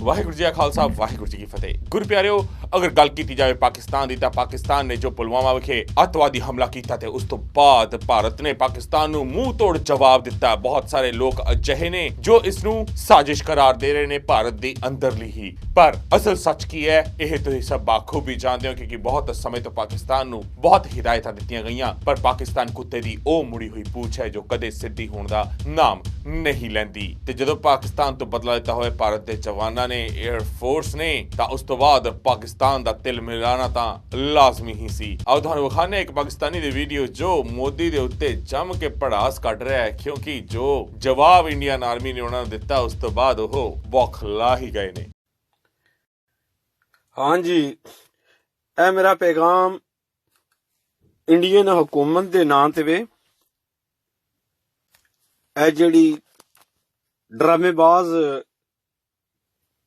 ਵਾਹਿਗੁਰੂ ਜੀ ਕਾ ਖਾਲਸਾ, ਵਾਹਿਗੁਰੂ ਜੀ ਕੀ ਫਤਿਹ। ਗੁਰ ਪਿਆਰਿਓ, ਅਗਰ ਗੱਲ ਕੀਤੀ ਜਾਵੇ ਪਾਕਿਸਤਾਨ ਦੀ, ਤਾਂ ਪਾਕਿਸਤਾਨ ਨੇ ਜੋ ਪੁਲਵਾਮਾ ਵਿਖੇ ਅੱਤਵਾਦੀ ਹਮਲਾ ਕੀਤਾ ਤੇ ਉਸ ਤੋਂ ਬਾਅਦ ਭਾਰਤ ਨੇ ਪਾਕਿਸਤਾਨ ਨੂੰ ਮੂੰਹ ਤੋੜ ਜਵਾਬ ਦਿੱਤਾ। ਬਹੁਤ ਸਾਰੇ ਲੋਕ ਅਜਿਹੇ ਨੇ ਜੋ ਇਸ ਨੂੰ ਸਾਜ਼ਿਸ਼ ਕਰਾਰ ਦੇ ਰਹੇ ਨੇ ਭਾਰਤ ਦੀ ਅੰਦਰਲੀ ਹੀ। ਪਰ ਅਸਲ ਸੱਚ ਕੀ ਹੈ? ਇਹ ਤੁਸੀਂ ਸਭ ਬਾਖੂਬੀ ਜਾਣਦੇ ਹੋ ਕਿਉਂਕਿ ਬਹੁਤ ਸਮੇਂ ਤੋਂ ਪਾਕਿਸਤਾਨ ਨੂੰ ਬਹੁਤ ਹਿਦਾਇਤਾਂ ਦਿੱਤੀਆਂ ਗਈਆਂ। ਪਰ ਪਾਕਿਸਤਾਨ ਕੁੱਤੇ ਦੀ ਉਹ ਮੁੜੀ ਹੋਈ ਪੂਛ ਹੈ ਜੋ ਕਦੇ ਸਿੱਧੀ ਹੋਣ ਦਾ ਨਾਮ ਨਹੀਂ ਲੈਂਦੀ। ਤੇ ਜਦੋਂ ਪਾਕਿਸਤਾਨ ਤੋਂ ਬਦਲਾ ਦਿੱਤਾ ਹੋਇਆ, ਭਾਰਤ ਦੇ ਜਵਾਨਾਂ ਨੇ 에ਅਰ ਫੋਰਸ ਨੇ, ਤਾਂ ਉਸ ਤੋਂ ਬਾਅਦ ਪਾਕਿਸਤਾਨ ਦਾ ਤਿਲ ਮਿਲਾਣਾ ਤਾਂ ਲਾਜ਼ਮੀ ਹੀ ਸੀ। ਆਓ ਤੁਹਾਨੂੰ ਵਿਖਾਣੇ ਇੱਕ ਪਾਕਿਸਤਾਨੀ ਦੀ ਵੀਡੀਓ ਜੋ ਮੋਦੀ ਦੇ ਉੱਤੇ ਜੰਮ ਕੇ ਪੜਾਸ ਕੱਢ ਰਿਹਾ ਹੈ, ਕਿਉਂਕਿ ਜੋ ਜਵਾਬ ਇੰਡੀਅਨ ਆਰਮੀ ਨੇ ਉਹਨਾਂ ਨੂੰ ਦਿੱਤਾ, ਉਸ ਤੋਂ ਬਾਅਦ ਉਹ ਬੌਖਲਾ ਹੀ ਗਏ ਨੇ। ਹਾਂਜੀ, ਇਹ ਮੇਰਾ ਪੈਗਾਮ ਇੰਡੀਅਨ ਹਕੂਮਤ ਦੇ ਨਾਂ ਤੇ ਵੇ। ਇਹ ਜਿਹੜੀ ਡਰਾਮੇਬਾਜ਼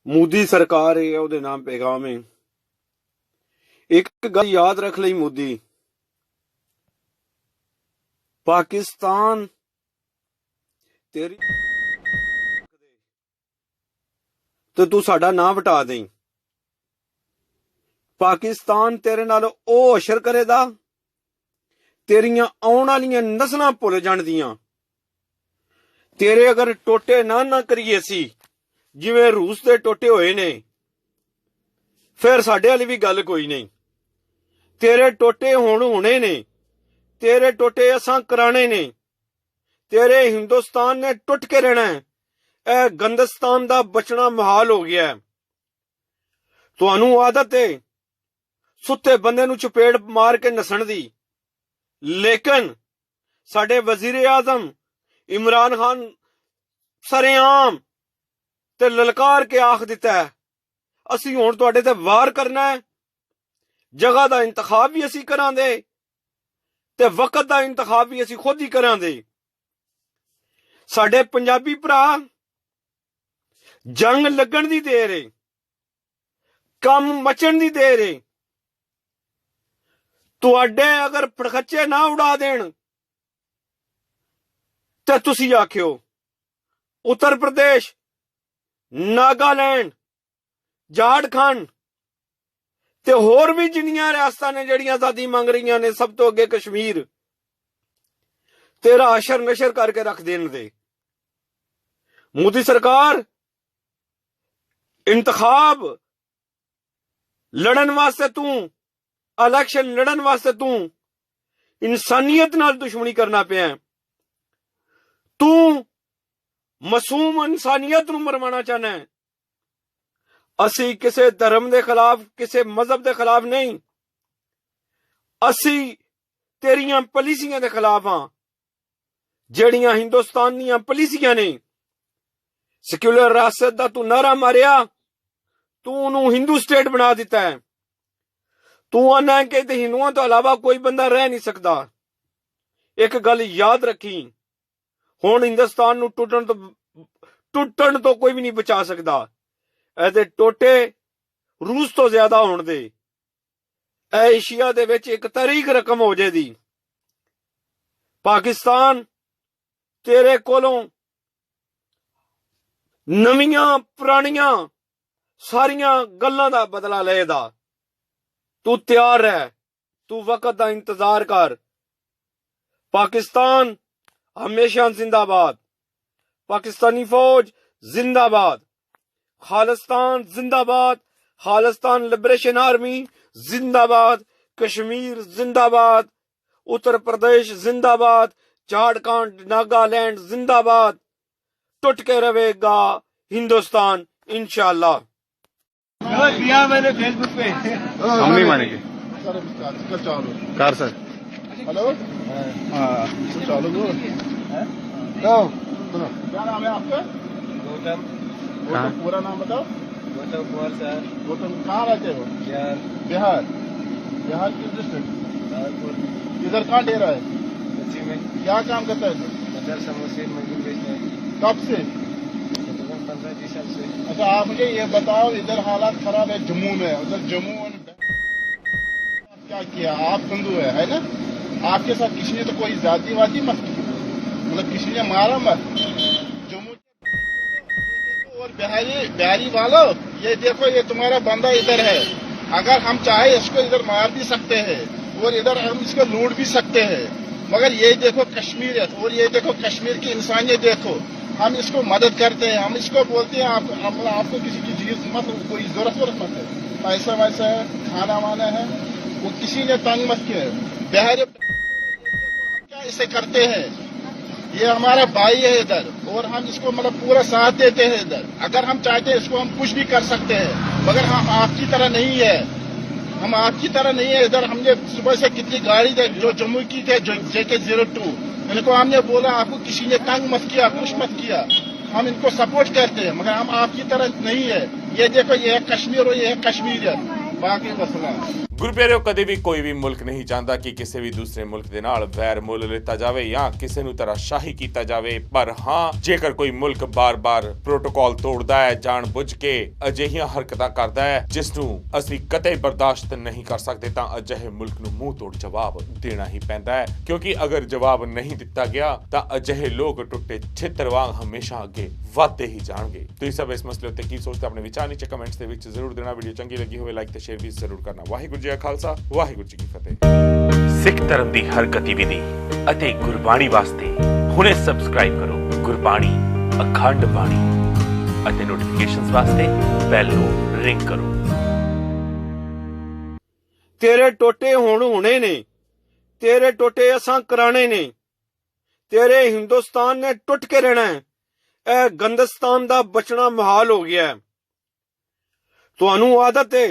ਮੋਦੀ ਸਰਕਾਰ ਹੈ ਉਹਦੇ ਨਾਮ ਪੈਗਾਮ ਹੈ ਇੱਕ ਗੱਲ ਯਾਦ ਰੱਖ ਲਈ ਮੋਦੀ। ਪਾਕਿਸਤਾਨ ਤੇਰੀ ਤੇ ਤੂੰ ਸਾਡਾ ਨਾਂ ਵਟਾ ਦੇਂ ਪਾਕਿਸਤਾਨ ਤੇਰੇ ਨਾਲ ਉਹ ਅਸ਼ਰ ਕਰੇਗਾ ਤੇਰੀਆਂ ਆਉਣ ਵਾਲੀਆਂ ਨਸਲਾਂ ਭੁੱਲ ਜਾਣਦੀਆਂ ਤੇਰੇ ਅਗਰ ਟੋਟੇ ਨਾ ਨਾ ਕਰੀਏ ਸੀ ਜਿਵੇਂ ਰੂਸ ਦੇ ਟੋਟੇ ਹੋਏ ਨੇ। ਫਿਰ ਸਾਡੇ ਵਾਲੀ ਵੀ ਗੱਲ ਕੋਈ ਨਹੀਂ। ਤੇਰੇ ਟੋਟੇ ਹੁਣ ਹੋਣੇ ਨੇ। ਤੇਰੇ ਟੋਟੇ ਅਸਾਂ ਕਰਾਣੇ ਨੇ। ਤੇਰੇ ਹਿੰਦੁਸਤਾਨ ਨੇ ਟੁੱਟ ਕੇ ਰਹਿਣਾ ਹੈ। ਇਹ ਗੰਦਸਤਾਨ ਦਾ ਬਚਣਾ ਮਹਾਲ ਹੋ ਗਿਆ ਹੈ। ਤੁਹਾਨੂੰ ਆਦਤ ਹੈ ਸੁੱਤੇ ਬੰਦੇ ਨੂੰ ਚਪੇੜ ਮਾਰ ਕੇ ਨਸਣ ਦੀ। ਲੇਕਿਨ ਸਾਡੇ ਵਜ਼ੀਰ ਆਜ਼ਮ ਇਮਰਾਨ ਖਾਨ ਸਰੇਆਮ ਤੇ ਲਲਕਾਰ ਕੇ ਆਖ ਦਿੱਤਾ ਅਸੀਂ ਹੁਣ ਤੁਹਾਡੇ ਤੇ ਵਾਰ ਕਰਨਾ ਹੈ। ਜਗ੍ਹਾ ਦਾ ਇੰਤਖਾਬ ਵੀ ਅਸੀਂ ਕਰਾਂਗੇ ਤੇ ਵਕਤ ਦਾ ਇੰਤਖਾਬ ਵੀ ਅਸੀਂ ਖੁਦ ਹੀ ਕਰਾਂਗੇ ਸਾਡੇ ਪੰਜਾਬੀ ਭਰਾ ਜੰਗ ਲੱਗਣ ਦੀ ਦੇਰ ਏ, ਕੰਮ ਮਚਣ ਦੀ ਦੇਰ ਏ। ਤੁਹਾਡੇ ਅਗਰ ਪੜਖੱਚੇ ਨਾ ਉਡਾ ਦੇਣ, ਤੇ ਤੁਸੀਂ ਆਖਿਓ, ਉੱਤਰ ਪ੍ਰਦੇਸ਼ ਨਾਗਾਲੈਂਡ ਝਾਰਖੰਡ ਤੇ ਹੋਰ ਵੀ ਜਿੰਨੀਆਂ ਰਿਆਸਤਾਂ ਨੇ ਜਿਹੜੀਆਂ ਆਜ਼ਾਦੀ ਮੰਗ ਰਹੀਆਂ ਨੇ, ਸਭ ਤੋਂ ਅੱਗੇ ਕਸ਼ਮੀਰ। ਤੇਰਾ ਅਸ਼ਰ ਨਸ਼ਰ ਕਰਕੇ ਰੱਖ ਦੇਣ ਦੇ। ਮੋਦੀ ਸਰਕਾਰ ਇੰਤਖਾਬ ਲੜਨ ਵਾਸਤੇ ਤੂੰ ਇਲੈਕਸ਼ਨ ਲੜਨ ਵਾਸਤੇ ਤੂੰ ਇਨਸਾਨੀਅਤ ਨਾਲ ਦੁਸ਼ਮਣੀ ਕਰਨਾ ਪਿਆ। ਤੂੰ ਮਾਸੂਮ ਇਨਸਾਨੀਅਤ ਨੂੰ ਮਰਵਾਉਣਾ ਚਾਹਨਾ ਹੈ। ਅਸੀਂ ਕਿਸੇ ਧਰਮ ਦੇ ਖਿਲਾਫ, ਕਿਸੇ ਮਜ਼ਹਬ ਦੇ ਖਿਲਾਫ ਨਹੀਂ। ਅਸੀਂ ਤੇਰੀਆਂ ਪਾਲਿਸੀਆਂ ਦੇ ਖਿਲਾਫ ਹਾਂ। ਜਿਹੜੀਆਂ ਹਿੰਦੁਸਤਾਨ ਦੀਆਂ ਪਾਲਿਸੀਆਂ ਨੇ। ਸੈਕੂਲਰ ਰਾਸਤ ਦਾ ਤੂੰ ਨਾਰਾ ਮਾਰਿਆ। ਤੂੰ ਉਹਨੂੰ ਹਿੰਦੂ ਸਟੇਟ ਬਣਾ ਦਿੱਤਾ ਹੈ। ਤੂੰ ਆਨਾ ਕਿ ਤੇ ਹਿੰਦੂਆਂ ਤੋਂ ਇਲਾਵਾ ਕੋਈ ਬੰਦਾ ਰਹਿ ਨਹੀਂ ਸਕਦਾ। ਇੱਕ ਗੱਲ ਯਾਦ ਰੱਖੀ। ਹੁਣ ਹਿੰਦੁਸਤਾਨ ਨੂੰ ਟੁੱਟਣ ਤੋਂ ਟੁੱਟਣ ਤੋਂ ਕੋਈ ਵੀ ਨਹੀਂ ਬਚਾ ਸਕਦਾ। ਇਹਦੇ ਟੋਟੇ ਰੂਸ ਤੋਂ ਜ਼ਿਆਦਾ ਹੋਣ ਦੇ। ਇਹ ਏਸ਼ੀਆ ਦੇ ਵਿੱਚ ਇੱਕ ਤਾਰੀਖ ਰਕਮ ਹੋ ਜੇਦੀ ਪਾਕਿਸਤਾਨ ਤੇਰੇ ਕੋਲੋਂ ਨਵੀਆਂ ਪੁਰਾਣੀਆਂ ਸਾਰੀਆਂ ਗੱਲਾਂ ਦਾ ਬਦਲਾ ਲਏਦਾ ਤੂੰ ਤਿਆਰ ਰਹਿ। ਤੂੰ ਵਕਤ ਦਾ ਇੰਤਜ਼ਾਰ ਕਰ। ਪਾਕਿਸਤਾਨ ਹਮੇਸ਼ਾ ਜ਼ਿੰਦਾਬਾਦ ਪਾਕਿਸਤਾਨੀ ਫੌਜ ਜ਼ਿੰਦਾਬਾਦ ਖਾਲਿਸਤਾਨ ਜ਼ਿੰਦਾਬਾਦ ਖਾਲਿਸਤਾਨ ਲਿਬਰੇਸ਼ਨ ਆਰਮੀ ਜ਼ਿੰਦਾਬਾਦ ਕਸ਼ਮੀਰ ਜ਼ਿੰਦਾਬਾਦ ਉੱਤਰ ਪ੍ਰਦੇਸ਼ ਜ਼ਿੰਦਾਬਾਦ ਝਾੜਖੰਡ ਨਾਗਾਲੈਂਡ ਜ਼ਿੰਦਾਬਾਦ ਟੁੱਟ ਕੇ ਰਹੇਗਾ ਹਿੰਦੁਸਤਾਨ इंशाल्लाह दिया मैंने फेसबुक पे हम ही मानेंगे सर कर सर Hallo? Ah, ہاں، ہاں۔ ہاں۔ کیا نام ہے آپ کا؟ گوتم۔ پورا نام بتاؤ۔ گوتم کہاں رہتے ہو؟ بہار۔ بہار۔ بہار کس ڈسٹرکٹ ادھر کہاں ڈیرا ہے؟ کیا کام کرتا ہے کب سے؟ سے۔ اچھا آپ مجھے یہ بتاؤ ادھر حالات خراب ہے جموں میں ادھر جموں کیا کیا؟ آپ ہندو ہے نا؟ آپ کے ساتھ کسی نے تو کوئی ذاتی واتی مت کی۔ مطلب کسی نے مارا مت۔ جموں اور بہاری بہاری والو یہ دیکھو، یہ تمہارا بندہ ادھر ہے۔ اگر ہم چاہے اس کو ادھر مار بھی سکتے ہیں، اور ادھر ہم اس کو لوٹ بھی سکتے ہیں۔ مگر یہ دیکھو کشمیریت اور یہ دیکھو کشمیر کی انسانیت دیکھو۔ ہم اس کو مدد کرتے ہیں، ہم اس کو بولتے ہیں، آپ آپ کو کسی کی چیز مت، کوئی ضرورت ورت مت ہے۔ پیسہ ویسا ہے، کھانا وانا ہے، وہ کسی نے تنگ مت کیا۔ ہے بہار اسے کرتے ہیں۔ یہ ہمارا بھائی ہے ادھر، اور ہم اس کو مطلب پورا ساتھ دیتے ہیں ادھر۔ اگر ہم چاہتے ہیں اس کو ہم کچھ بھی کر سکتے ہیں، مگر ہم آپ کی طرح نہیں ہے۔ ہم آپ کی طرح نہیں ہے ادھر ہم نے صبح سے کتنی گاڑی جو جموں کی تھے جے کے زیرو ٹو۔ ان کو ہم نے بولا، آپ کو کسی نے تنگ مت کیا، کچھ مت کیا۔ ہم ان کو سپورٹ کرتے ہیں، مگر ہم آپ کی طرح نہیں ہے یہ دیکھو، یہ ہے کشمیر اور یہ ہے کشمیر۔ باقی مسئلہ۔ ਗੁਰਪਿਆਰਿਓ ਕਦੇ ਵੀ ਕੋਈ ਵੀ ਮੁਲਕ ਨਹੀਂ ਚਾਹੁੰਦਾ ਕਿ ਕਿਸੇ ਵੀ ਦੂਸਰੇ ਮੁਲਕ ਦੇ ਨਾਲ ਵੈਰ ਮੁੱਲ ਲਿੱਤਾ ਜਾਵੇ ਜਾਂ ਕਿਸੇ ਨੂੰ ਤਰਾਸ਼ਾਹੀ ਕੀਤਾ ਜਾਵੇ। ਪਰ ਹਾਂ, ਜੇਕਰ ਕੋਈ ਮੁਲਕ ਬਾਰ-ਬਾਰ ਪ੍ਰੋਟੋਕਾਲ ਤੋੜਦਾ ਹੈ, ਜਾਣ-ਬੁੱਝ ਕੇ ਅਜਿਹੀਆਂ ਹਰਕਤਾਂ ਕਰਦਾ ਹੈ, ਜਿਸ ਨੂੰ ਅਸੀਂ ਕਦੇ ਬਰਦਾਸ਼ਤ ਨਹੀਂ ਕਰ ਸਕਦੇ, ਤਾਂ ਅਜਿਹੇ ਮੁਲਕ ਨੂੰ ਮੂੰਹ ਤੋੜ ਜਵਾਬ ਦੇਣਾ ਹੀ ਪੈਂਦਾ ਹੈ। ਕਿਉਂਕਿ ਅਗਰ ਜਵਾਬ ਨਹੀਂ ਦਿੱਤਾ ਗਿਆ, ਤਾਂ ਅਜਿਹੇ ਲੋਕ ਟੁੱਟੇ ਛਿੱਤਰ ਵਾਂਗ ਹਮੇਸ਼ਾ ਅੱਗੇ ਵੱਧਦੇ ਹੀ ਜਾਣਗੇ। ਤੁਸੀਂ ਸਭ ਇਸ ਮਸਲੇ ਉੱਤੇ ਕੀ ਸੋਚਦੇ ਆਪਣੇ ਵਿਚਾਰ ਨੀਚੇ ਕਮੈਂਟਸ ਦੇ ਵਿੱਚ ਜ਼ਰੂਰ ਦੇਣਾ। ਵੀਡੀਓ ਚੰਗੀ ਲੱਗੀ ਹੋਵੇ, ਲਾਈਕ ਤੇ ਸ਼ੇਅਰ ਵੀ ਜ਼ਰੂਰ ਕਰਨਾ। ਵਾਹਿਗੁਰੂ ਜੀ ਕਾ ਖਾਲਸਾ ਵਾਹਿਗੁਰੂ ਜੀ ਕੀ ਫਤਿਹ। ਸਿੱਖ ਧਰਮ ਦੀ ਹਰ ਗਤੀਵਿਧੀ ਅਤੇ ਗੁਰਬਾਣੀ ਵਾਸਤੇ ਹੁਣੇ ਸਬਸਕ੍ਰਾਈਬ ਕਰੋ ਗੁਰਬਾਣੀ ਅਖੰਡ ਬਾਣੀ ਅਤੇ ਨੋਟੀਫਿਕੇਸ਼ਨਸ ਵਾਸਤੇ ਬੈਲ ਨੂੰ ਰਿੰਗ ਕਰੋ। ਤੇਰੇ ਟੋਟੇ ਹੁਣ ਹੋਣੇ ਨੇ ਤੇਰੇ ਟੋਟੇ ਅਸਾਂ ਕਰਾਣੇ ਨੇ। ਤੇਰੇ ਹਿੰਦੁਸਤਾਨ ਨੇ ਟੁੱਟ ਕੇ ਰਹਿਣਾ ਹੈ ਇਹ ਗੰਦਸਤਾਨ ਦਾ ਬਚਣਾ ਮਹਾਲ ਹੋ ਗਿਆ ਹੈ। ਤੁਹਾਨੂੰ ਆਦਤ ਹੈ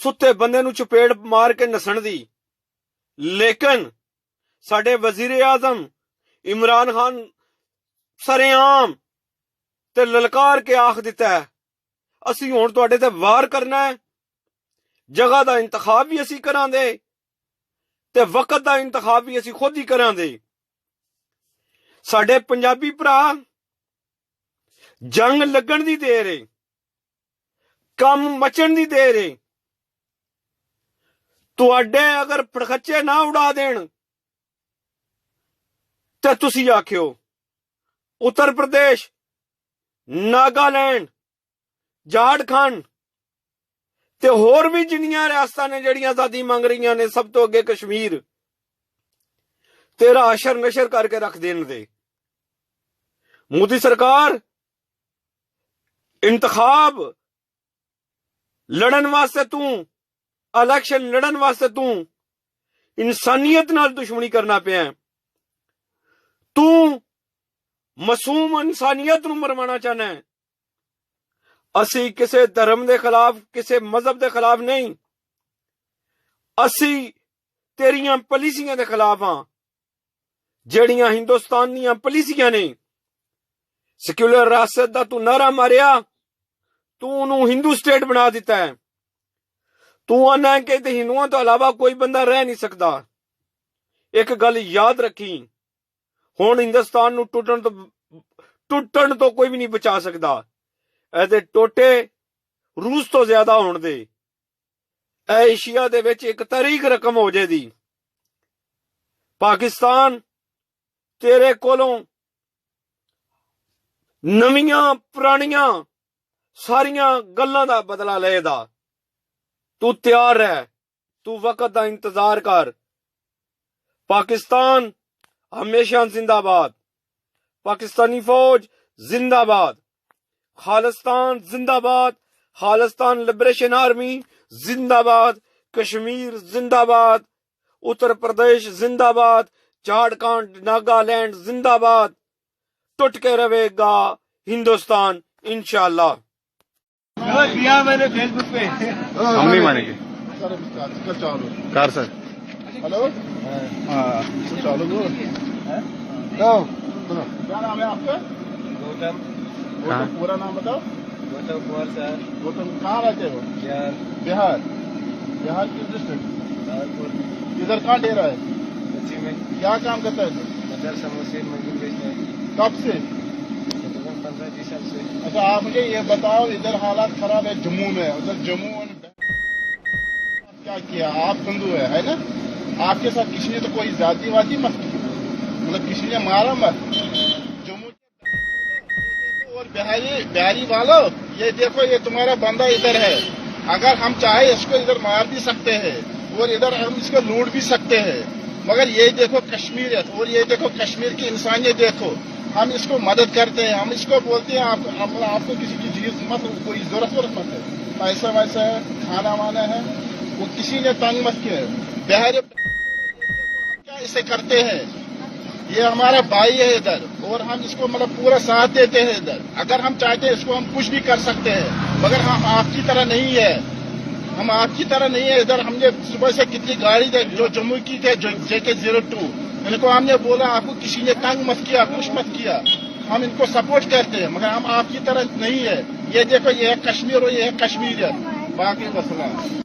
ਸੁੱਤੇ ਬੰਦੇ ਨੂੰ ਚਪੇੜ ਮਾਰ ਕੇ ਨਸਣ ਦੀ। ਲੇਕਿਨ ਸਾਡੇ ਵਜ਼ੀਰ ਆਜ਼ਮ, ਇਮਰਾਨ ਖਾਨ ਸਰੇਆਮ ਤੇ ਲਲਕਾਰ ਕੇ ਆਖ ਦਿੱਤਾ ਹੈ, ਅਸੀਂ ਹੁਣ ਤੁਹਾਡੇ ਤੇ ਵਾਰ ਕਰਨਾ ਹੈ। ਜਗ੍ਹਾ ਦਾ ਇੰਤਖਾਬ ਵੀ ਅਸੀਂ ਕਰਾਂਦੇ ਤੇ ਵਕਤ ਦਾ ਇੰਤਖਾਬ ਵੀ ਅਸੀਂ ਖੁਦ ਹੀ ਕਰਾਂਦੇ ਸਾਡੇ ਪੰਜਾਬੀ ਭਰਾ, ਜੰਗ ਲੱਗਣ ਦੀ ਦੇਰ ਏ, ਕੰਮ ਮਚਣ ਦੀ ਦੇਰ ਏ ਤੁਹਾਡੇ ਅਗਰ ਫੜਖੱਚੇ ਨਾ ਉਡਾ ਦੇਣ, ਤੇ ਤੁਸੀਂ ਆਖਿਓ ਉੱਤਰ ਪ੍ਰਦੇਸ਼, ਨਾਗਾਲੈਂਡ, ਝਾਰਖੰਡ, ਤੇ ਹੋਰ ਵੀ ਜਿੰਨੀਆਂ ਰਿਆਸਤਾਂ ਨੇ ਜਿਹੜੀਆਂ ਆਜ਼ਾਦੀ ਮੰਗ ਰਹੀਆਂ ਨੇ, ਸਭ ਤੋਂ ਅੱਗੇ ਕਸ਼ਮੀਰ। ਤੇਰਾ ਅਸ਼ਰ ਨਸ਼ਰ ਕਰਕੇ ਰੱਖ ਦੇਣ ਦੇ। ਮੋਦੀ ਸਰਕਾਰ, ਇੰਤਖਾਬ, ਲੜਨ ਵਾਸਤੇ ਤੂੰ ਇਲੈਕਸ਼ਨ ਲੜਨ ਵਾਸਤੇ ਤੂੰ ਇਨਸਾਨੀਅਤ ਨਾਲ ਦੁਸ਼ਮਣੀ ਕਰਨਾ ਪਿਆ ਹੈ। ਤੂੰ ਮਾਸੂਮ ਇਨਸਾਨੀਅਤ ਨੂੰ ਮਰਵਾਉਣਾ ਚਾਹਨਾ ਹੈ ਅਸੀਂ ਕਿਸੇ ਧਰਮ ਦੇ ਖਿਲਾਫ ਕਿਸੇ ਮਜ਼ਹਬ ਦੇ ਖਿਲਾਫ ਨਹੀਂ ਅਸੀਂ ਤੇਰੀਆਂ ਪਾਲਿਸੀਆਂ ਦੇ ਖਿਲਾਫ ਹਾਂ ਜਿਹੜੀਆਂ ਹਿੰਦੁਸਤਾਨ ਦੀਆਂ ਪਾਲਿਸੀਆਂ ਨੇ ਸੈਕੂਲਰ ਰਾਸਤ ਦਾ ਤੂੰ ਨਾਰਾ ਮਾਰਿਆ ਤੂੰ ਉਹਨੂੰ ਹਿੰਦੂ ਸਟੇਟ ਬਣਾ ਦਿੱਤਾ ਹੈ ਤੂੰ ਆਨਾ ਕਿ ਤੇ ਹਿੰਦੂਆਂ ਤੋਂ ਇਲਾਵਾ ਕੋਈ ਬੰਦਾ ਰਹਿ ਨਹੀਂ ਸਕਦਾ। ਇੱਕ ਗੱਲ ਯਾਦ ਰੱਖੀ। ਹੁਣ ਹਿੰਦੁਸਤਾਨ ਨੂੰ ਟੁੱਟਣ ਤੋਂ ਟੁੱਟਣ ਤੋਂ ਕੋਈ ਵੀ ਨਹੀਂ ਬਚਾ ਸਕਦਾ। ਇਹਦੇ ਟੋਟੇ ਰੂਸ ਤੋਂ ਜ਼ਿਆਦਾ ਹੋਣ ਦੇ। ਇਹ ਏਸ਼ੀਆ ਦੇ ਵਿੱਚ ਇੱਕ ਤਾਰੀਖ ਰਕਮ ਹੋ ਜੇ ਦੀ ਪਾਕਿਸਤਾਨ ਤੇਰੇ ਕੋਲੋਂ ਨਵੀਆਂ ਪੁਰਾਣੀਆਂ ਸਾਰੀਆਂ ਗੱਲਾਂ ਦਾ ਬਦਲਾ ਲਏਦਾ ਤੂੰ ਤਿਆਰ ਰਹਿ। ਤੂੰ ਵਕਤ ਦਾ ਇੰਤਜ਼ਾਰ ਕਰ। ਪਾਕਿਸਤਾਨ ਹਮੇਸ਼ਾ ਜ਼ਿੰਦਾਬਾਦ। ਪਾਕਿਸਤਾਨੀ ਫੌਜ ਜ਼ਿੰਦਾਬਾਦ। ਖਾਲਿਸਤਾਨ ਜ਼ਿੰਦਾਬਾਦ। ਖਾਲਿਸਤਾਨ ਲਿਬਰੇਸ਼ਨ ਆਰਮੀ ਜ਼ਿੰਦਾਬਾਦ। ਕਸ਼ਮੀਰ ਜ਼ਿੰਦਾਬਾਦ। ਉੱਤਰ ਪ੍ਰਦੇਸ਼ ਜ਼ਿੰਦਾਬਾਦ। ਝਾਰਖੰਡ ਨਾਗਾਲੈਂਡ ਜ਼ਿੰਦਾਬਾਦ। ਟੁੱਟ ਕੇ ਰਹੇਗਾ ਹਿੰਦੁਸਤਾਨ, ਇਨਸ਼ਾਅੱਲਾ। दिया मैंने फेसबुक पे हम नहीं मानेंगे सर इसका चालू कार सर हेलो हाँ चालू बोल लो सुनो क्या नाम है आपका गौतम गौतम पूरा नाम बताओ गौतम कुमार सर गौतम कहाँ रहते हो बिहार बिहार बिहार किस डिस्ट्रिक्ट कानपुर इधर कहाँ डेरा है कोची में क्या काम करता है इधर मदर समोसे मंदिर बेचते हैं कब से اچھا آپ مجھے یہ بتاؤ، ادھر حالات خراب ہے، جموں میں، ادھر جموں کیا کیا؟ آپ ہندو ہے نا؟ آپ کے ساتھ کسی نے تو کوئی ذاتی واتی مت کی؟ مطلب کسی نے مارا مت؟ جموں اور بہاری بہاری والو یہ دیکھو، یہ تمہارا بندہ ادھر ہے۔ اگر ہم چاہے اس کو ادھر مار بھی سکتے ہیں، اور ادھر ہم اس کو لوٹ بھی سکتے ہیں۔ مگر یہ دیکھو، کشمیر ہے، اور یہ دیکھو، کشمیر کی انسانیت دیکھو۔ ہم اس کو مدد کرتے ہیں، ہم اس کو بولتے ہیں، آپ کو کسی کی چیز مت کوئی ضرورت ورت مت ہے پیسہ ویسا ہے، کھانا وانا ہے، وہ کسی نے تنگ مت کیا ہے۔ بہار کیا اسے کرتے ہیں؟ یہ ہمارا بھائی ہے ادھر، اور ہم اس کو مطلب پورا ساتھ دیتے ہیں ادھر۔ اگر ہم چاہتے ہیں اس کو ہم کچھ بھی کر سکتے ہیں، مگر ہم آپ کی طرح نہیں ہے۔ ہم آپ کی طرح نہیں ہے۔ ادھر ہم نے صبح سے کتنی گاڑی جو جموں کی تھے جے کے زیرو ٹو۔ इनको हमने बोला आपको किसी ने तंग मत किया कुछ मत किया हम इनको सपोर्ट करते हैं मगर हम आपकी तरह नहीं है ये देखो ये है कश्मीर और ये है कश्मीर बाकी मसला